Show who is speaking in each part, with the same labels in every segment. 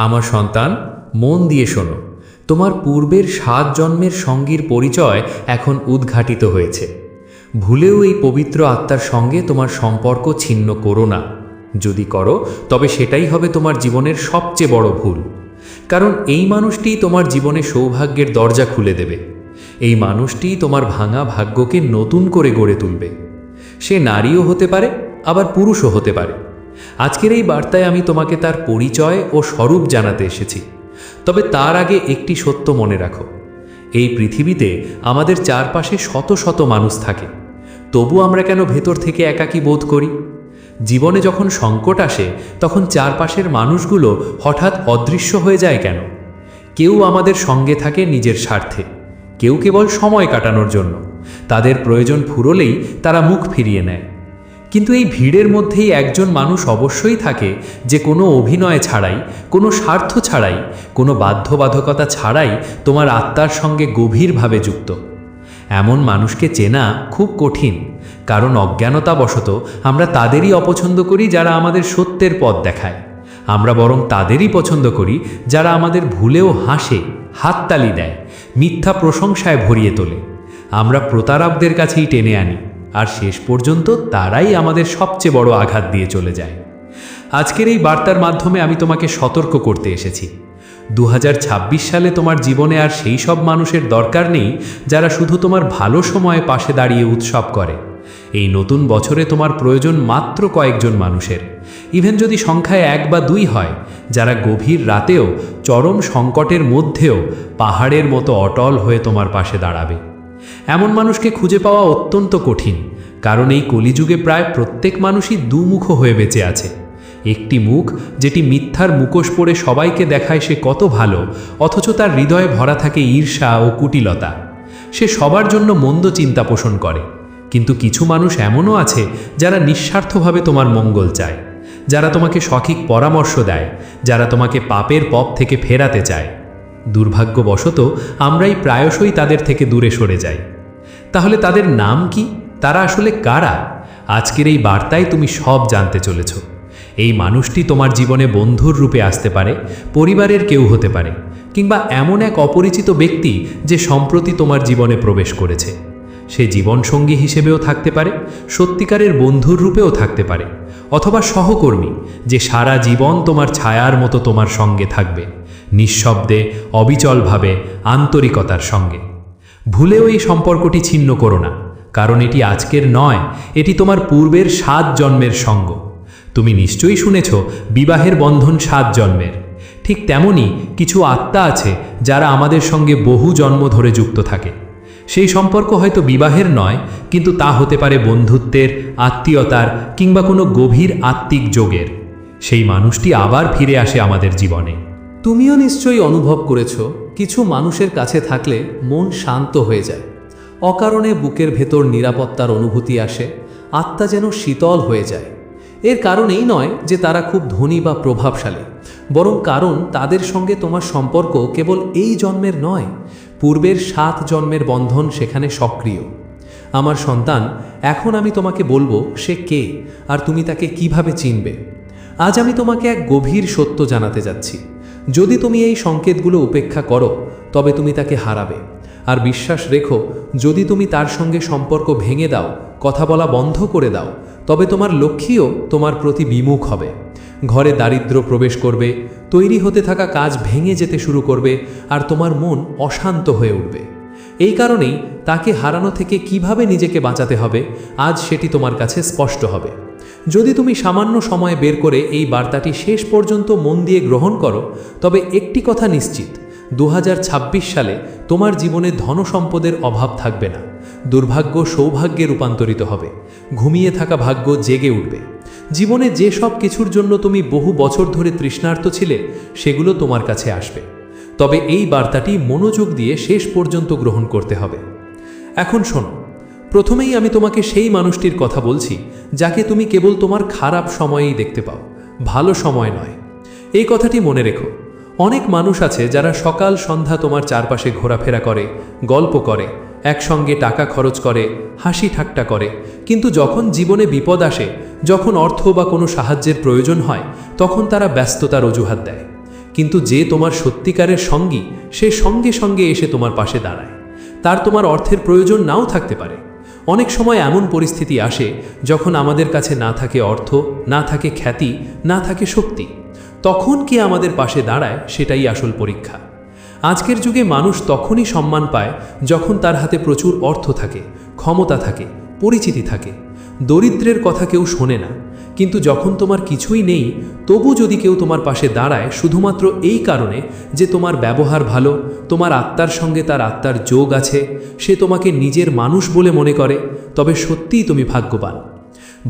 Speaker 1: আমার সন্তান, মন দিয়ে শোনো। তোমার পূর্বের সাত জন্মের সঙ্গীর পরিচয় এখন উদ্ঘাটিত হয়েছে। ভুলেও এই পবিত্র আত্মার সঙ্গে তোমার সম্পর্ক ছিন্ন করো না। যদি করো, তবে সেটাই হবে তোমার জীবনের সবচেয়ে বড় ভুল। কারণ এই মানুষটিই তোমার জীবনে সৌভাগ্যের দরজা খুলে দেবে। এই মানুষটিই তোমার ভাঙা ভাগ্যকে নতুন করে গড়ে তুলবে। সে নারীও হতে পারে, আবার পুরুষও হতে পারে। আজকের এই বার্তায় আমি তোমাকে তার পরিচয় ও স্বরূপ জানাতে এসেছি। তবে তার আগে একটি সত্য মনে রাখো। এই পৃথিবীতে আমাদের চারপাশে শত শত মানুষ থাকে। তবু আমরা কেন ভেতর থেকে একাকী বোধ করি? জীবনে যখন সংকট আসে, তখন চারপাশের মানুষগুলো হঠাৎ অদৃশ্য হয়ে যায় কেন? কেউ আমাদের সঙ্গে থাকে নিজের স্বার্থে। কেউ কেবল সময় কাটানোর জন্য। তাদের প্রয়োজন ফুরলেই তারা মুখ ফিরিয়ে নেয়। কিন্তু এই ভিড়ের মধ্যেই একজন মানুষ অবশ্যই থাকে যে কোনো অভিনয় ছাড়াই, কোনো স্বার্থ ছাড়াই, কোনো বাধ্যবাধকতা ছাড়াই তোমার আত্মার সঙ্গে গভীরভাবে যুক্ত। এমন মানুষকে চেনা খুব কঠিন, কারণ অজ্ঞানতাবশত আমরা তাদেরই অপছন্দ করি যারা আমাদের সত্যের পথ দেখায়। আমরা বরং তাদেরই পছন্দ করি যারা আমাদের ভুলেও হাসে, হাততালি দেয়, মিথ্যা প্রশংসায় ভরিয়ে তোলে। আমরা প্রতারকদের কাছেই টেনে আনি। আর শেষ পর্যন্ত তারাই আমাদের সবচেয়ে বড় আঘাত দিয়ে চলে যায়। আজকের এই বার্তার মাধ্যমে আমি তোমাকে সতর্ক করতে এসেছি। দু হাজার ছাব্বিশ সালে তোমার জীবনে আর সেই সব মানুষের দরকার নেই যারা শুধু তোমার ভালো সময়ে পাশে দাঁড়িয়ে উৎসব করে। এই নতুন বছরে তোমার প্রয়োজন মাত্র কয়েকজন মানুষের। ইভেন যদি সংখ্যায় এক বা দুই হয়, যারা গভীর রাতেও, চরম সংকটের মধ্যেও, পাহাড়ের মতো অটল হয়ে তোমার পাশে দাঁড়াবে। এমন মানুষকে খুঁজে পাওয়া অত্যন্ত কঠিন, কারণ এই কলিযুগে প্রায় প্রত্যেক মানুষই দুমুখ হয়ে বেঁচে আছে। একটি মুখ যেটি মিথ্যার মুখোশ পরে সবাইকে দেখায় সে কত ভালো, অথচ তার হৃদয়ে ভরা থাকে ঈর্ষা ও কুটিলতা। সে সবার জন্য মন্দ চিন্তা পোষণ করে। কিন্তু কিছু মানুষ এমনও আছে যারা নিঃস্বার্থভাবে তোমার মঙ্গল চায়, যারা তোমাকে সঠিক পরামর্শ দেয়, যারা তোমাকে পাপের পপ থেকে ফেরাতে চায়। দুর্ভাগ্যবশত, আমরাই প্রায়শই তাদের থেকে দূরে সরে যাই। তাহলে তাদের নাম কি? তারা আসলে কারা? আজকের এই বার্তায় তুমি সব জানতে চলেছ। এই মানুষটি তোমার জীবনে বন্ধুর রূপে আসতে পারে, পরিবারের কেউ হতে পারে, কিংবা এমন এক অপরিচিত ব্যক্তি যে সম্প্রতি তোমার জীবনে প্রবেশ করেছে। সে জীবনসঙ্গী হিসেবেও থাকতে পারে, সত্যিকারের বন্ধুর রূপেও থাকতে পারে, অথবা সহকর্মী যে সারা জীবন তোমার ছায়ার মতো তোমার সঙ্গে থাকবে। নিঃশব্দে, অবিচলভাবে, আন্তরিকতার সঙ্গে। ভুলেও এই সম্পর্কটি ছিন্ন করো না, কারণ এটি আজকের নয়, এটি তোমার পূর্বের সাত জন্মের সঙ্গ। তুমি নিশ্চয়ই শুনেছ, বিবাহের বন্ধন সাত জন্মের। ঠিক তেমনই কিছু আত্মা আছে, যারা আমাদের সঙ্গে বহু জন্ম ধরে যুক্ত থাকে। সেই সম্পর্ক হয়তো বিবাহের নয়, কিন্তু তা হতে পারে বন্ধুত্বের, আত্মীয়তার, কিংবা কোনো গভীর আত্মিক যোগের। সেই মানুষটি আবার ফিরে আসে আমাদের জীবনে।
Speaker 2: তুমিও নিশ্চয়ই অনুভব করেছ, কিছু মানুষের কাছে থাকলে মন শান্ত হয়ে যায়। অকারণে বুকের ভেতর নিরাপত্তার অনুভূতি আসে, আত্মা যেন শীতল হয়ে যায়। এর কারণ এই নয় যে তারা খুব ধনী বা প্রভাবশালী, বরং কারণ তাদের সঙ্গে তোমার সম্পর্ক কেবল এই জন্মের নয়, পূর্বের সাত জন্মের বন্ধন সেখানে সক্রিয়। আমার সন্তান, এখন আমি তোমাকে বলব, সে কে আর তুমি তাকে কীভাবে চিনবে? আজ আমি তোমাকে এক গভীর সত্য জানাতে যাচ্ছি। যদি তুমি এই সংকেতগুলো উপেক্ষা করো, তবে তুমি তাকে হারাবে। আর বিশ্বাস রেখো, যদি তুমি তার সঙ্গে সম্পর্ক ভেঙে দাও, কথা বলা বন্ধ করে দাও, তবে তোমার লক্ষ্মীও তোমার প্রতি বিমুখ হবে। ঘরে দারিদ্র প্রবেশ করবে, তৈরি হতে থাকা কাজ ভেঙে যেতে শুরু করবে, আর তোমার মন অশান্ত হয়ে উঠবে। এই কারণেই তাকে হারানো থেকে কীভাবে নিজেকে বাঁচাতে হবে, আজ সেটি তোমার কাছে স্পষ্ট হবে। যদি তুমি সামান্য সময় বের করে এই বার্তাটি শেষ পর্যন্ত মন দিয়ে গ্রহণ করো, তবে একটি কথা নিশ্চিত দু হাজার ছাব্বিশ সালে তোমার জীবনে ধনসম্পদের অভাব থাকবে না, দুর্ভাগ্য সৌভাগ্যে রূপান্তরিত হবে, ঘুমিয়ে থাকা ভাগ্য জেগে উঠবে। জীবনে যে সব কিছুর জন্য তুমি বহু বছর ধরে তৃষ্ণার্ত ছিলে, সেগুলো তোমার কাছে আসবে। তবে এই বার্তাটি মনোযোগ দিয়ে শেষ পর্যন্ত গ্রহণ করতে হবে। এখন শোনো প্রথমেই আমি তোমাকে সেই মানুষটির কথা বলছি, যাকে তুমি কেবল তোমার খারাপ সময়েই দেখতে পাও। ভালো সময় নয়। এই কথাটি মনে রেখো। অনেক মানুষ আছে যারা সকাল সন্ধ্যা তোমার চারপাশে ঘোরাফেরা করে, গল্প করে, একসঙ্গে টাকা খরচ করে, হাসি ঠাট্টা করে। কিন্তু যখন জীবনে বিপদ আসে, যখন অর্থ বা কোনো সাহায্যের প্রয়োজন হয়, তখন তারা ব্যস্ততার অজুহাত দেয়। কিন্তু যে তোমার সত্যিকারের সঙ্গী, সে সঙ্গে সঙ্গে এসে তোমার পাশে দাঁড়ায়। তার তোমার অর্থের প্রয়োজন নাও থাকতে পারে। অনেক সময় এমন পরিস্থিতি আসে যখন আমাদের কাছে না থাকে অর্থ, না থাকে খ্যাতি, না থাকে শক্তি। তখন কি আমাদের পাশে দাঁড়ায় সেটাই আসল পরীক্ষা। আজকের যুগে মানুষ তখনই সম্মান পায় যখন তার হাতে প্রচুর অর্থ থাকে, ক্ষমতা থাকে, পরিচিতি থাকে। দরিদ্রের কথা কেউ শোনে না। কিন্তু যখন তোমার কিছুই নেই, তবু যদি কেউ তোমার পাশে দাঁড়ায় শুধুমাত্র এই কারণে যে তোমার ব্যবহার ভালো, তোমার আত্মার সঙ্গে তার আত্মার যোগ আছে, সে তোমাকে নিজের মানুষ বলে মনে করে, তবে সত্যিই তুমি ভাগ্যবান।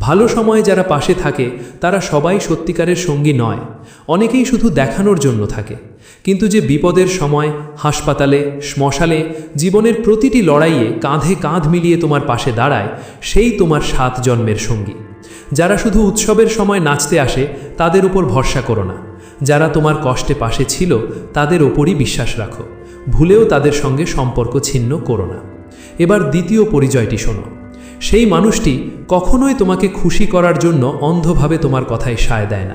Speaker 2: ভালো সময়ে যারা পাশে থাকে, তারা সবাই সত্যিকারের সঙ্গী নয়, অনেকেই শুধু দেখানোর জন্য থাকে। কিন্তু যে বিপদের সময়, হাসপাতালে শ্মশালে জীবনের প্রতিটি লড়াইয়ে কাঁধে কাঁধ মিলিয়ে তোমার পাশে দাঁড়ায়, সেই তোমার সাত জন্মের সঙ্গী। যারা শুধু উৎসবের সময় নাচতে আসে, তাদের উপর ভরসা করো না। যারা তোমার কষ্টে পাশে ছিল, তাদের ওপরই বিশ্বাস রাখো। ভুলেও তাদের সঙ্গে সম্পর্ক ছিন্ন করো না। এবার দ্বিতীয় পরিচয়টি শোনো। সেই মানুষটি কখনোই তোমাকে খুশি করার জন্য অন্ধভাবে তোমার কথায় সায় দেয় না।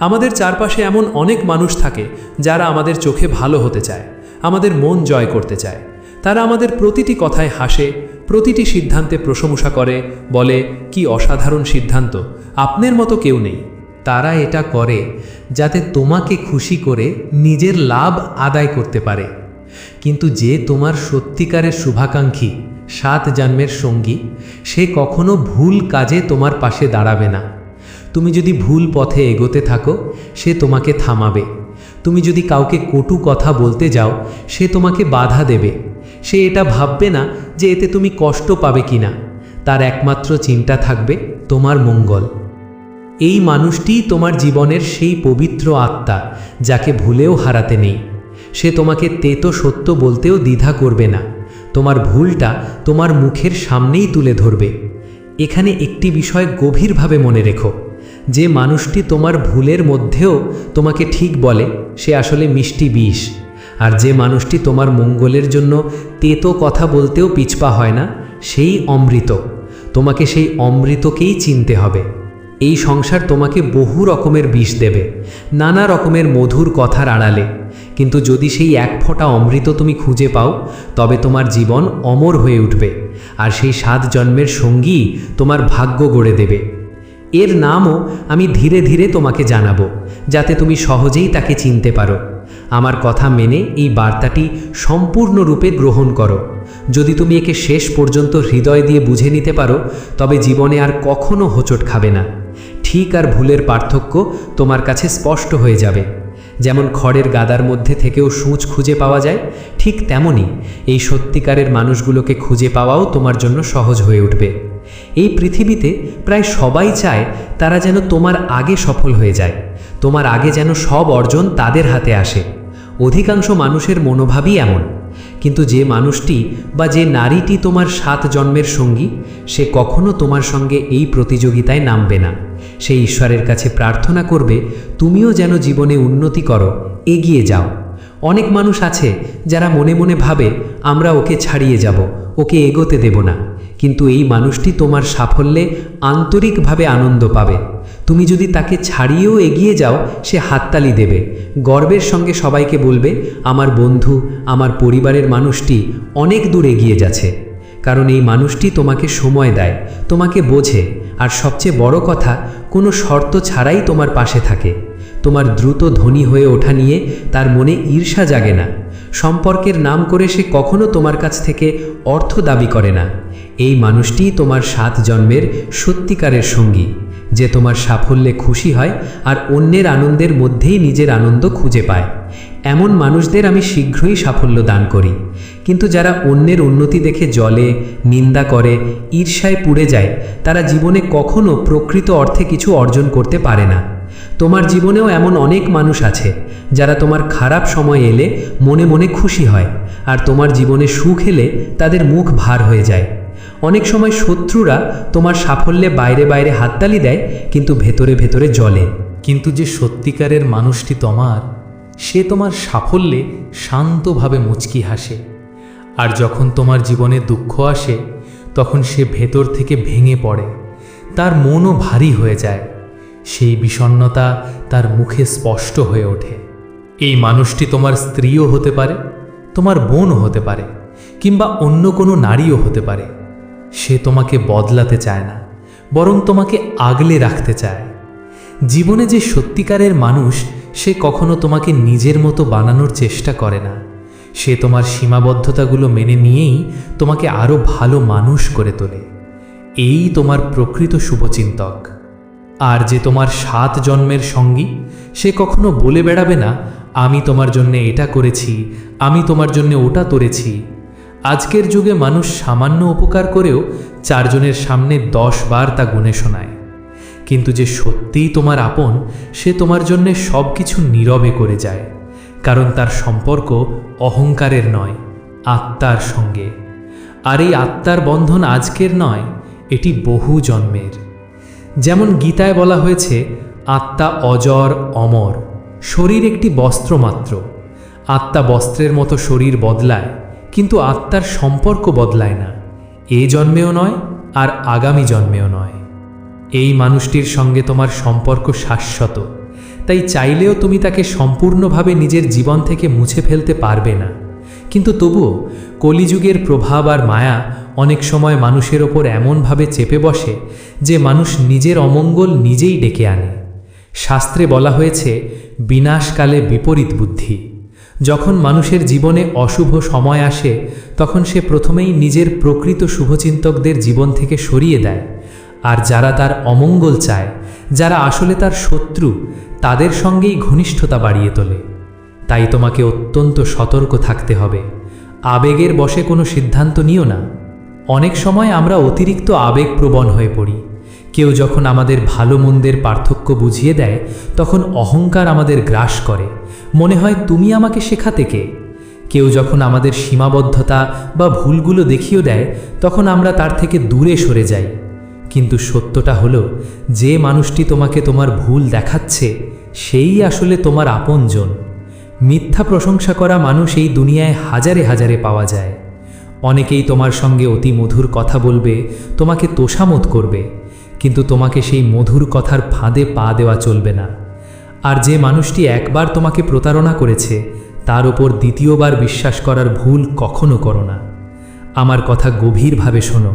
Speaker 2: আমাদের চারপাশে এমন অনেক মানুষ থাকে, যারা আমাদের চোখে ভালো হতে চায়, আমাদের মন জয় করতে চায়। তারা আমাদের প্রতিটি কথায় হাসে প্রতিটি সিদ্ধান্তে প্রশংসা করে, বলে, কি অসাধারণ সিদ্ধান্ত, আপনার মতো কেউ নেই।
Speaker 1: তারা এটা করে যাতে তোমাকে খুশি করে নিজের লাভ আদায় করতে পারে। কিন্তু যে তোমার সত্যিকারের শুভাকাঙ্ক্ষী, সাত জন্মের সঙ্গী, সে কখনো ভুল কাজে তোমার পাশে দাঁড়াবে না। তুমি যদি ভুল পথে এগোতে থাকো, সে তোমাকে থামাবে। তুমি যদি কাউকে কটু কথা বলতে যাও, সে তোমাকে বাধা দেবে। সে এটা ভাববে না যে এতে তুমি কষ্ট পাবে কিনা, তার একমাত্র চিন্তা থাকবে তোমার মঙ্গল। এই মানুষটি তোমার জীবনের সেই পবিত্র আত্মা, যাকে ভুলেও হারাতে নেই। সে তোমাকে তেতো সত্য বলতেও দ্বিধা করবে না। তোমার ভুলটা তোমার মুখের সামনেই তুলে ধরবে। এখানে একটি বিষয় গভীরভাবে মনে রেখো। যে মানুষটি তোমার ভুলের মধ্যেও তোমাকে ঠিক বলে, সে আসলে মিষ্টি বিষ। আর যে মানুষটি তোমার মঙ্গলের জন্য তেতো কথা বলতেও পিছপা হয় না, সেই অমৃত। তোমাকে সেই অমৃতকেই চিনতে হবে। এই সংসার তোমাকে বহু রকমের বিষ দেবে, নানা রকমের মধুর কথার আড়ালে। কিন্তু যদি সেই এক ফোঁটা অমৃত তুমি খুঁজে পাও, তবে তোমার জীবন অমর হয়ে উঠবে, আর সেই সাত জন্মের সঙ্গী তোমার ভাগ্য গড়ে দেবে। এর নামও আমি ধীরে ধীরে তোমাকে জানাব, যাতে তুমি সহজেই তাকে চিনতে পারো। আমার কথা মেনে এই বার্তাটি সম্পূর্ণরূপে গ্রহণ করো। যদি তুমি একে শেষ পর্যন্ত হৃদয় দিয়ে বুঝে নিতে পারো, তবে জীবনে আর কখনো হোঁচট খাবে না। ঠিক আর ভুলের পার্থক্য তোমার কাছে স্পষ্ট হয়ে যাবে। যেমন খড়ের গাদার মধ্যে থেকেও সূচ খুঁজে পাওয়া যায়, ঠিক তেমনই এই সত্যিকারের মানুষগুলোকে খুঁজে পাওয়াও তোমার জন্য সহজ হয়ে উঠবে। এই পৃথিবীতে প্রায় সবাই চায় তারা যেন তোমার আগে সফল হয়ে যায়, তোমার আগে যেন সব অর্জন তাদের হাতে আসে। অধিকাংশ মানুষের মনোভাবই এমন। কিন্তু যে মানুষটি বা যে নারীটি তোমার সাত জন্মের সঙ্গী, সে কখনো তোমার সঙ্গে এই প্রতিযোগিতায় নামবে না। সে ঈশ্বরের কাছে প্রার্থনা করবে, তুমিও যেন জীবনে উন্নতি করো, এগিয়ে যাও। অনেক মানুষ আছে যারা মনে মনে ভাবে, আমরা ওকে ছাড়িয়ে যাব, ওকে এগোতে দেব না। কিন্তু এই মানুষটি তোমার সাফল্যে আন্তরিকভাবে আনন্দ পাবে। তুমি যদি তাকে ছাড়িয়েও এগিয়ে যাও, সে হাততালি দেবে। গর্বের সঙ্গে সবাইকে বলবে, আমার বন্ধু, আমার পরিবারের মানুষটি অনেক দূর এগিয়ে যাচ্ছে। কারণ এই মানুষটি তোমাকে সময় দেয়, তোমাকে বোঝে। আর সবচেয়ে বড় কথা, কোনো শর্ত ছাড়াই তোমার পাশে থাকে। তোমার দ্রুত ধনী হয়ে ওঠা নিয়ে তার মনে ঈর্ষা জাগে না। সম্পর্কের নাম করে সে কখনো তোমার কাছ থেকে অর্থ দাবি করে না। এই মানুষটি তোমার সাত জন্মের সত্যিকারের সঙ্গী, যে তোমার সাফল্যে খুশি হয় আর অন্যের আনন্দের মধ্যেই নিজের আনন্দ খুঁজে পায়। এমন মানুষদের আমি শীঘ্রই সাফল্য দান করি। কিন্তু যারা অন্যের উন্নতি দেখে জলে নিন্দা করে, ঈর্ষায় পুড়ে যায়, তারা জীবনে কখনো প্রকৃত অর্থে কিছু অর্জন করতে পারে না। তোমার জীবনেও এমন অনেক মানুষ আছে, যারা তোমার খারাপ সময় এলে মনে মনে খুশি হয়, আর তোমার জীবনে সুখ এলে তাদের মুখ ভার হয়ে যায়। অনেক সময় শত্রুরা তোমার সাফল্যে বাইরে বাইরে হাততালি দেয়, কিন্তু ভেতরে ভেতরে জলে
Speaker 2: কিন্তু যে সত্যিকারের মানুষটি তোমার, সে তোমার সাফল্যে শান্তভাবে মুচকি হাসে। আর যখন তোমার জীবনে দুঃখ আসে, তখন সে ভেতর থেকে ভেঙে পড়ে। তার মনও ভারী হয়ে যায়। সেই বিষণ্ণতা তার মুখে স্পষ্ট হয়ে ওঠে। এই মানুষটি তোমার স্ত্রীও হতে পারে, তোমার বোনও হতে পারে, কিংবা অন্য কোনো নারীও হতে পারে। সে তোমাকে বদলাতে চায় না, বরং তোমাকে আগলে রাখতে চায়। জীবনে যে সত্যিকারের মানুষ, সে কখনো তোমাকে নিজের মতো বানানোর চেষ্টা করে না। সে তোমার সীমাবদ্ধতাগুলো মেনে নিয়েই তোমাকে আরও ভালো মানুষ করে তোলে। এই তোমার প্রকৃত শুভচিন্তক। আর যে তোমার সাত জন্মের সঙ্গী, সে কখনো বলে বেড়াবে না, আমি তোমার জন্য এটা করেছি, আমি তোমার জন্য ওটা তরেছি। আজকের যুগে মানুষ সামান্য উপকার করেও চারজনের সামনে দশ বার তা গুণে শোনায়। কিন্তু যে সত্যিই তোমার আপন, সে তোমার জন্যে সব কিছু নীরবে করে যায়। কারণ তার সম্পর্ক অহংকারের নয়, আত্মার সঙ্গে। আর এই আত্মার বন্ধন আজকের নয়, এটি বহু জন্মের। যেমন গীতায় বলা হয়েছে, আত্মা অজর, অমর। শরীর একটি বস্ত্র মাত্র। আত্মা বস্ত্রের মতো শরীর বদলায় কিন্তু আত্মার সম্পর্ক বদলায় না। এ জন্মেও নয়, আর আগামী জন্মেও নয়। এই মানুষটির সঙ্গে তোমার সম্পর্ক শাশ্বত। তাই চাইলেও তুমি তাকে সম্পূর্ণভাবে নিজের জীবন থেকে মুছে ফেলতে পারবে না। কিন্তু তবুও কলিযুগের প্রভাব আর মায়া অনেক সময় মানুষের ওপর এমনভাবে চেপে বসে যে মানুষ নিজের অমঙ্গল নিজেই ডেকে আনে। শাস্ত্রে বলা হয়েছে, বিনাশকালে বিপরীত বুদ্ধি। যখন মানুষের জীবনে অশুভ সময় আসে, তখন সে প্রথমেই নিজের প্রকৃত শুভচিন্তকদের জীবন থেকে সরিয়ে দেয়। আর যারা তার অমঙ্গল চায়, যারা আসলে তার শত্রু, তাদের সঙ্গেই ঘনিষ্ঠতা বাড়িয়ে তোলে। তাই তোমাকে অত্যন্ত সতর্ক থাকতে হবে। আবেগের বশে কোনো সিদ্ধান্ত নিও না। অনেক সময় আমরা অতিরিক্ত আবেগপ্রবণ হয়ে পড়ি। কেউ যখন আমাদের ভালো মন্দের পার্থক্য বুঝিয়ে দেয়, তখন অহংকার আমাদের গ্রাস করে। মনে হয়, তুমি আমাকে শেখাতে কে? কেউ যখন আমাদের সীমাবদ্ধতা বা ভুলগুলো দেখিয়ে দেয়, তখন আমরা তার থেকে দূরে সরে যাই। কিন্তু সত্যটা হলো, যে মানুষটি তোমাকে তোমার ভুল দেখাচ্ছে, সেই আসলে তোমার আপনজন। মিথ্যা প্রশংসা করা মানুষ এই দুনিয়ায় হাজারে হাজারে পাওয়া যায়। অনেকেই তোমার সঙ্গে অতি মধুর কথা বলবে, তোমাকে তোষামত করবে। কিন্তু তোমাকে সেই মধুর কথার ফাঁদে পা দেওয়া চলবে না। আর যে মানুষটি একবার তোমাকে প্রতারণা করেছে, তার ওপর দ্বিতীয়বার বিশ্বাস করার ভুল কখনো করো না। আমার কথা গভীরভাবে শোনো।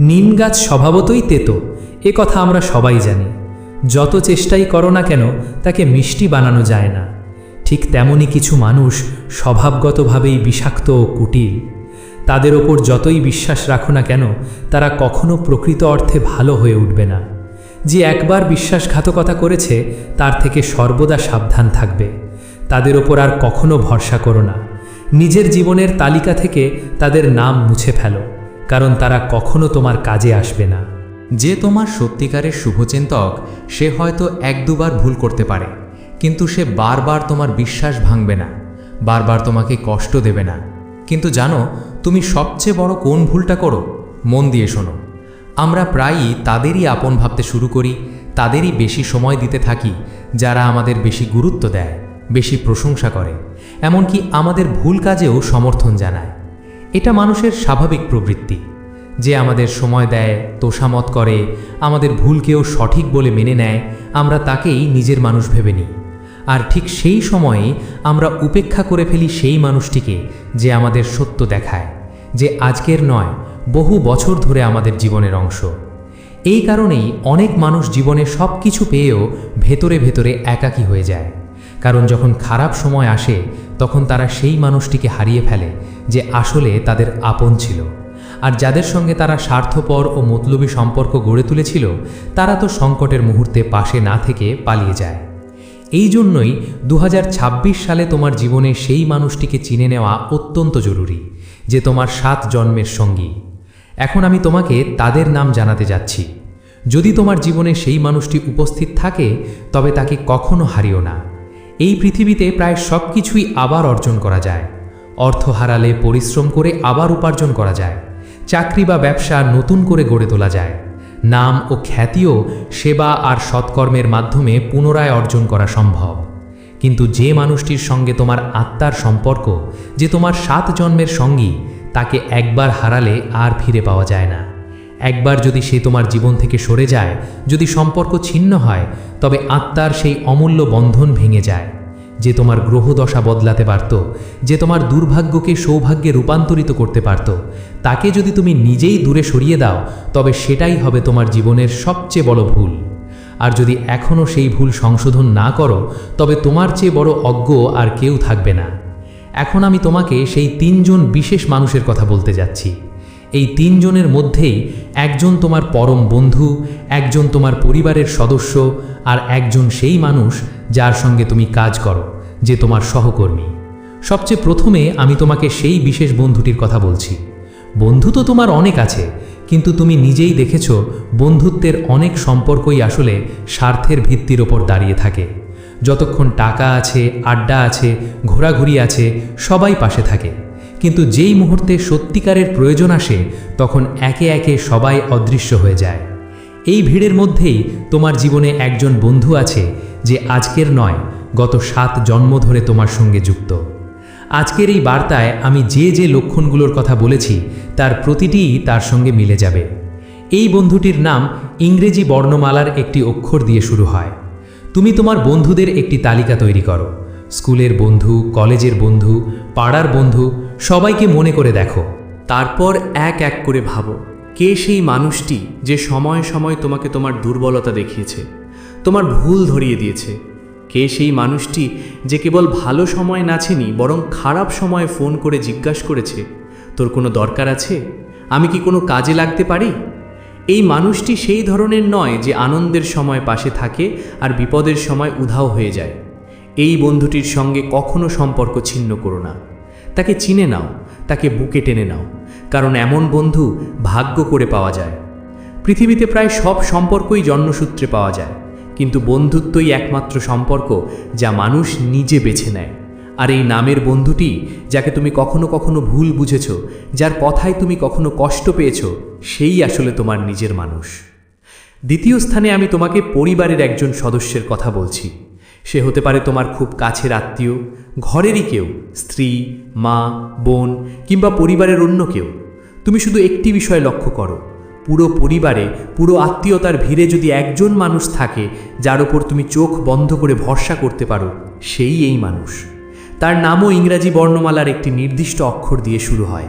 Speaker 2: নিম গাছ স্বভাবতই তেতো, এ কথা আমরা সবাই জানি। যত চেষ্টাই করো না কেন, তাকে মিষ্টি বানানো যায় না। ঠিক তেমনই কিছু মানুষ স্বভাবগতভাবেই বিষাক্ত ও কুটিল। তাদের ওপর যতই বিশ্বাস রাখো না কেন, তারা কখনো প্রকৃত অর্থে ভালো হয়ে উঠবে না। যে একবার বিশ্বাসঘাতকতা করেছে, তার থেকে সর্বদা সাবধান থাকবে। তাদের ওপর আর কখনো ভরসা করো না। নিজের জীবনের তালিকা থেকে তাদের নাম মুছে ফেলো, কারণ তারা কখনো তোমার কাজে আসবে না।
Speaker 3: যে তোমার সত্যিকারের শুভচিন্তক, সে হয়তো এক দুবার ভুল করতে পারে, কিন্তু সে বারবার তোমার বিশ্বাস ভাঙবে না, বারবার তোমাকে কষ্ট দেবে না। কিন্তু জানো তুমি সবচেয়ে বড় কোন ভুলটা করো, মন দিয়ে শোনো। আমরা প্রায়ই তাদেরই আপন ভাবতে শুরু করি, তাদেরই বেশি সময় দিতে থাকি, যারা আমাদের বেশি গুরুত্ব দেয়, বেশি প্রশংসা করে, এমনকি আমাদের ভুল কাজেও সমর্থন জানায়। এটা মানুষের স্বাভাবিক প্রবৃত্তি। যে আমাদের সময় দেয়, তোষামত করে, আমাদের ভুলকেও সঠিক বলে মেনে নেয়, আমরা তাকেই নিজের মানুষ ভেবে নিই। আর ঠিক সেই সময়ে আমরা উপেক্ষা করে ফেলি সেই মানুষটিকে যে আমাদের সত্য দেখায়, যে আজকের নয়, বহু বছর ধরে আমাদের জীবনের অংশ। এই কারণেই অনেক মানুষ জীবনে সব কিছু পেয়েও ভেতরে ভেতরে একাকী হয়ে যায়। কারণ যখন খারাপ সময় আসে, তখন তারা সেই মানুষটিকে হারিয়ে ফেলে যে আসলে তাদের আপন ছিল। আর যাদের সঙ্গে তারা স্বার্থপর ও মতলবী সম্পর্ক গড়ে তুলেছিল, তারা তো সংকটের মুহূর্তে পাশে না থেকে পালিয়ে যায়। এই জন্যই দু হাজার ছাব্বিশ সালে তোমার জীবনে সেই মানুষটিকে চিনে নেওয়া অত্যন্ত জরুরি যে তোমার সাত জন্মের সঙ্গী। এখন আমি তোমাকে তাদের নাম জানাতে যাচ্ছি। যদি তোমার জীবনে সেই মানুষটি উপস্থিত থাকে, তবে তাকে কখনো হারিও না। এই পৃথিবীতে প্রায় সব কিছুই আবার অর্জন করা যায়। অর্থ হারালে পরিশ্রম করে আবার উপার্জন করা যায়। চাকরি বা ব্যবসা নতুন করে গড়ে তোলা যায়। নাম ও খ্যাতিও সেবা আর সৎকর্মের মাধ্যমে পুনরায় অর্জন করা সম্ভব। কিন্তু যে মানুষটির সঙ্গে তোমার আত্মার সম্পর্ক, যে তোমার সাত জন্মের সঙ্গী, তাকে একবার হারালে আর ফিরে পাওয়া যায় না। একবার যদি সে তোমার জীবন থেকে সরে যায়, যদি সম্পর্ক ছিন্ন হয়, তবে আত্মার সেই অমূল্য বন্ধন ভেঙে যায়।
Speaker 2: যে তোমার গ্রহদশা বদলাতে পারত, যে তোমার দুর্ভাগ্যকে সৌভাগ্যে রূপান্তরিত করতে পারত, তাকে যদি তুমি নিজেই দূরে সরিয়ে দাও, তবে সেটাই হবে তোমার জীবনের সবচেয়ে বড় ভুল। আর যদি এখনও সেই ভুল সংশোধন না করো, তবে তোমার চেয়ে বড় অজ্ঞ আর কেউ থাকবে না। এখন আমি তোমাকে সেই তিনজন বিশেষ মানুষের কথা বলতে যাচ্ছি। এই তিনজনের মধ্যেই একজন তোমার পরম বন্ধু, একজন তোমার পরিবারের সদস্য আর একজন সেই মানুষ যার সঙ্গে তুমি কাজ করো, যে তোমার সহকর্মী। সবচেয়ে প্রথমে আমি তোমাকে সেই বিশেষ বন্ধুটির কথা বলছি। বন্ধু তো তোমার অনেক আছে, কিন্তু তুমি নিজেই দেখেছ বন্ধুত্বের অনেক সম্পর্কই আসলে স্বার্থের ভিত্তির ওপর দাঁড়িয়ে থাকে। যতক্ষণ টাকা আছে, আড্ডা আছে, ঘোরাঘুরি আছে, সবাই পাশে থাকে। কিন্তু যেই মুহূর্তে সত্যিকারের প্রয়োজন আসে, তখন একে একে সবাই অদৃশ্য হয়ে যায়। এই ভিড়ের মধ্যেই তোমার জীবনে একজন বন্ধু আছে, যে আজকের নয়, গত সাত জন্ম ধরে তোমার সঙ্গে যুক্ত। আজকের এই বার্তায় আমি যে যে লক্ষণগুলোর কথা বলেছি, তার প্রতিটিই তার সঙ্গে মিলে যাবে। এই বন্ধুটির নাম ইংরেজি বর্ণমালার একটি অক্ষর দিয়ে শুরু হয়। তুমি তোমার বন্ধুদের একটি তালিকা তৈরি করো। স্কুলের বন্ধু, কলেজের বন্ধু, পাড়ার বন্ধু সবাইকে মনে করে দেখো।
Speaker 4: তারপর এক এক করে ভাবো, কে সেই মানুষটি যে সময় সময় তোমাকে তোমার দুর্বলতা দেখিয়েছে, তোমার ভুল ধরিয়ে দিয়েছে? কে সেই মানুষটি যে কেবল ভালো সময় নাচেনি বরং খারাপ সময়ে ফোন করে জিজ্ঞাসা করেছে, তোর কোনো দরকার আছে? আমি কি কোনো কাজে লাগতে পারি? এই মানুষটি সেই ধরনের নয় যে আনন্দের সময় পাশে থাকে আর বিপদের সময় উধাও হয়ে যায়। এই বন্ধুটির সঙ্গে কখনো সম্পর্ক ছিন্ন করো না। তাকে চিনে নাও, তাকে বুকে টেনে নাও, কারণ এমন বন্ধু ভাগ্য করে পাওয়া যায়। পৃথিবীতে প্রায় সব সম্পর্কই জন্মসূত্রে পাওয়া যায়, কিন্তু বন্ধুত্বই একমাত্র সম্পর্ক যা মানুষ নিজে বেছে নেয়। আর এই নামের বন্ধুটি, যাকে তুমি কখনো কখনো ভুল বুঝেছ, যার কথায় তুমি কখনো কষ্ট পেয়েছ, সেই আসলে তোমার নিজের মানুষ। দ্বিতীয় স্থানে আমি তোমাকে পরিবারের একজন সদস্যের কথা বলছি। সে হতে পারে তোমার খুব কাছের আত্মীয়, ঘরেরই কেউ, স্ত্রী, মা, বোন, কিংবা পরিবারের অন্য কেউ। তুমি শুধু একটি বিষয় লক্ষ্য করো, পুরো পরিবারে, পুরো আত্মীয়তার ভিড়ে যদি একজন মানুষ থাকে, যার ওপর তুমি চোখ বন্ধ করে ভরসা করতে পারো, সেই এই মানুষ। তার নামও ইংরাজি বর্ণমালার একটি নির্দিষ্ট অক্ষর দিয়ে শুরু হয়।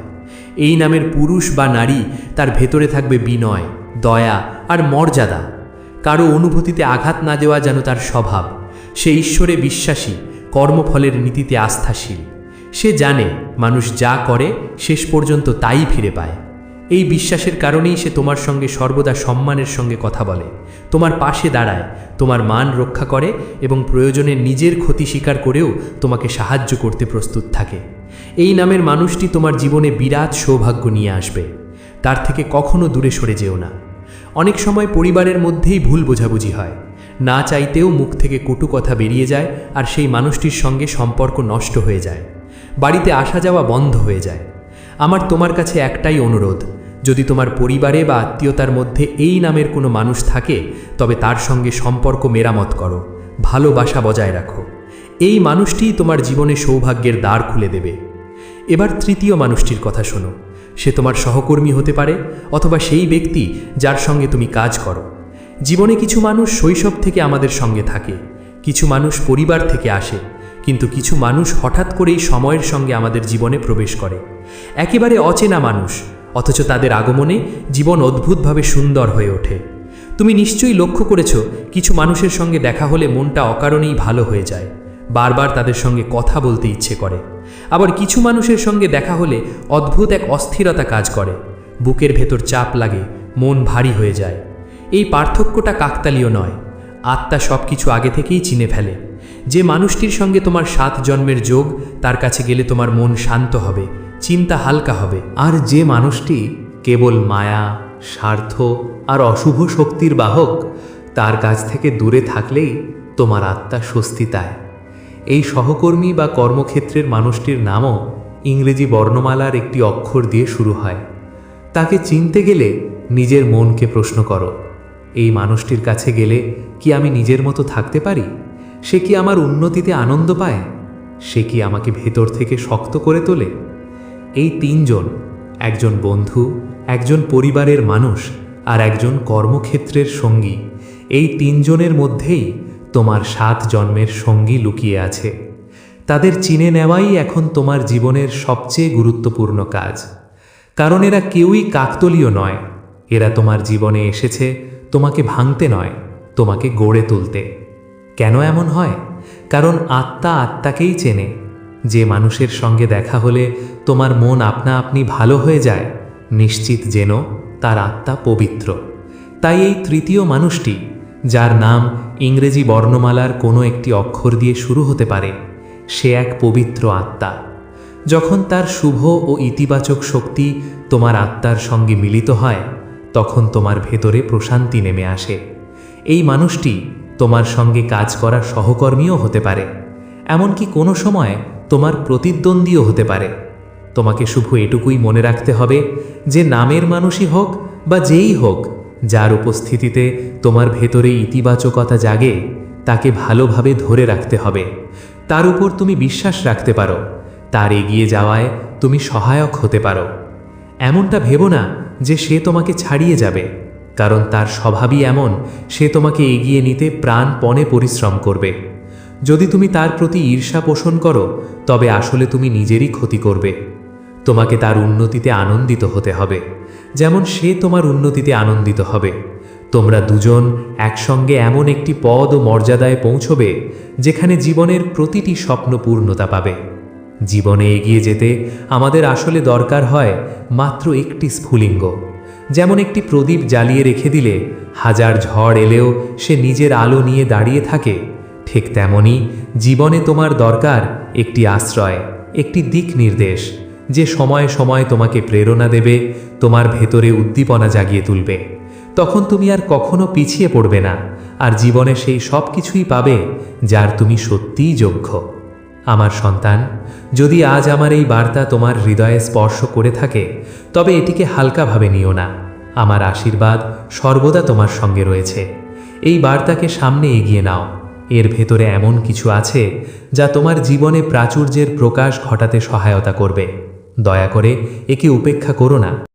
Speaker 4: এই নামের পুরুষ বা নারী, তার ভেতরে থাকবে বিনয়, দয়া আর মর্যাদা। কারও অনুভূতিতে আঘাত না দেওয়া যেন তার স্বভাব। সে ঈশ্বরে বিশ্বাসী, কর্মফলের নীতিতে আস্থাশীল। সে জানে, মানুষ যা করে, শেষ পর্যন্ত তাই ফিরে পায়। এই বিশ্বাসের কারণেই সে তোমার সঙ্গে সর্বদা সম্মানের সঙ্গে কথা বলে। তোমার পাশে দাঁড়ায়, তোমার মান রক্ষা করে এবং প্রয়োজনে নিজের ক্ষতি স্বীকার করেও তোমাকে সাহায্য করতে প্রস্তুত থাকে। এই নামের মানুষটি তোমার জীবনে বিরাট সৌভাগ্য নিয়ে আসবে। তার থেকে কখনো দূরে সরে যেও না। অনেক সময় পরিবারের মধ্যেই ভুল বোঝাবুঝি হয়। না চাইতেও মুখ থেকে কটু কথা বেরিয়ে যায় আর সেই মানুষটির সঙ্গে সম্পর্ক নষ্ট হয়ে যায়। বাড়িতে আসা যাওয়া বন্ধ হয়ে যায়। আমার তোমার কাছে একটাই অনুরোধ, যদি তোমার পরিবারে বা আত্মীয়তার মধ্যে এই নামের কোনো মানুষ থাকে, তবে তার সঙ্গে সম্পর্ক মেরামত করো, ভালোবাসা বজায় রাখো। এই মানুষটিই তোমার জীবনে সৌভাগ্যের দ্বার খুলে দেবে। এবার তৃতীয় মানুষটির কথা শোনো, সে তোমার সহকর্মী হতে পারে অথবা সেই ব্যক্তি যার সঙ্গে তুমি কাজ করো। জীবনে কিছু মানুষ শৈশব থেকে আমাদের সঙ্গে থাকে, কিছু মানুষ পরিবার থেকে আসে, কিন্তু কিছু মানুষ হঠাৎ করেই সময়ের সঙ্গে আমাদের জীবনে প্রবেশ করে। একেবারে অচেনা মানুষ, অথচ তাদের আগমনে জীবন অদ্ভুতভাবে সুন্দর হয়ে ওঠে। তুমি নিশ্চয়ই লক্ষ্য করেছ, কিছু মানুষের সঙ্গে দেখা হলে মনটা অকারণেই ভালো হয়ে যায়, বারবার তাদের সঙ্গে কথা বলতে ইচ্ছে করে। আবার কিছু মানুষের সঙ্গে দেখা হলে অদ্ভুত এক অস্থিরতা কাজ করে, বুকের ভেতর চাপ লাগে, মন ভারী হয়ে যায়। এই পার্থক্যটা কাকতালীয় নয়। আত্মা সব কিছু আগে থেকেই চিনে ফেলে। যে মানুষটির সঙ্গে তোমার সাত জন্মের যোগ, তার কাছে গেলে তোমার মন শান্ত হবে, চিন্তা হালকা হবে। আর যে মানুষটি কেবল মায়া, স্বার্থ আর অশুভ শক্তির বাহক, তার কাছ থেকে দূরে থাকলেই তোমার আত্মা স্বস্তি পায় এই সহকর্মী বা কর্মক্ষেত্রের মানুষটির নামও ইংরেজি বর্ণমালার একটি অক্ষর দিয়ে শুরু হয়। তাকে চিনতে গেলে নিজের মনকে প্রশ্ন করো। এই মানুষটির কাছে গেলে কি আমি নিজের মতো থাকতে পারি? সে কি আমার উন্নতিতে আনন্দ পায়? সে কি আমাকে ভেতর থেকে শক্ত করে তোলে? এই তিনজন, একজন বন্ধু, একজন পরিবারের মানুষ আর একজন কর্মক্ষেত্রের সঙ্গী, এই তিনজনের মধ্যেই তোমার সাত জন্মের সঙ্গী লুকিয়ে আছে।
Speaker 2: তাদের চিনে নেওয়াই এখন তোমার জীবনের সবচেয়ে গুরুত্বপূর্ণ কাজ। কারণ এরা কেউই কাকতলীয় নয়। এরা তোমার জীবনে এসেছে তোমাকে ভাঙতে নয়, তোমাকে গড়ে তুলতে। কেন এমন হয়? কারণ আত্মা আত্মাকেই চেনে। যে মানুষের সঙ্গে দেখা হলে তোমার মন আপনা আপনি ভালো হয়ে যায়, নিশ্চিত যেন তার আত্মা পবিত্র। তাই এই তৃতীয় মানুষটি, যার নাম ইংরেজি বর্ণমালার কোনো একটি অক্ষর দিয়ে শুরু হতে পারে, সে এক পবিত্র আত্মা। যখন তার শুভ ও ইতিবাচক শক্তি তোমার আত্মার সঙ্গে মিলিত হয় তখন তোমার ভেতরে প্রশান্তি নেমে আসে। এই মানুষটি তোমার সঙ্গে কাজ করা সহকর্মীও হতে পারে। এমনকি কোনো সময় তোমার প্রতিদ্বন্দ্বীও হতে পারে। তোমাকে শুধু এটুকুই মনে রাখতে হবে যে নামের মানুষই হোক বা যেই হোক, যার উপস্থিতিতে তোমার ভেতরে ইতিবাচকতা জাগে, তাকে ভালোভাবে ধরে রাখতে হবে। তার উপর তুমি বিশ্বাস রাখতে পারো। তার এগিয়ে যাওয়ায় তুমি সহায়ক হতে পারো। এমনটা ভেবো না যে সে তোমাকে ছাড়িয়ে যাবে, কারণ তার স্বভাবই এমন, সে তোমাকে এগিয়ে নিতে প্রাণপণে পরিশ্রম করবে। যদি তুমি তার প্রতি ঈর্ষা পোষণ করো, তবে আসলে তুমি নিজেরই ক্ষতি করবে। তোমাকে তার উন্নতিতে আনন্দিত হতে হবে। যেমন সে তোমার উন্নতিতে আনন্দিত হবে। তোমরা দুজন একসঙ্গে এমন একটি পদ ও মর্যাদায় পৌঁছবে, যেখানে জীবনের প্রতিটি স্বপ্ন পূর্ণতা পাবে। জীবনে এগিয়ে যেতে আমাদের আসলে দরকার হয় মাত্র একটি স্ফুলিঙ্গ। যেমন একটি প্রদীপ জ্বালিয়ে রেখে দিলে হাজার ঝড় এলেও সে নিজের আলো নিয়ে দাঁড়িয়ে থাকে। ঠিক তেমনি জীবনে তোমার দরকার একটি আশ্রয়, একটি দিক নির্দেশ, যে সময়ে সময়ে তোমাকে প্রেরণা দেবে, তোমার ভেতরে উদ্দীপনা জাগিয়ে তুলবে। তখন তুমি আর কখনো পিছিয়ে পড়বে না, আর জীবনে সেই সব কিছুই পাবে যার তুমি সত্যিই যোগ্য। আমার সন্তান, যদি আজ আমার এই বার্তা তোমার হৃদয়ে স্পর্শ করে থাকে, তবে এটিকে হালকাভাবে নিও না। আমার আশীর্বাদ সর্বদা তোমার সঙ্গে রয়েছে। এই বার্তাকে সামনে এগিয়ে নাও। এর ভেতরে এমন কিছু আছে যা তোমার জীবনে প্রাচুর্যের প্রকাশ ঘটাতে সহায়তা করবে। দয়া করে একে উপেক্ষা করো না।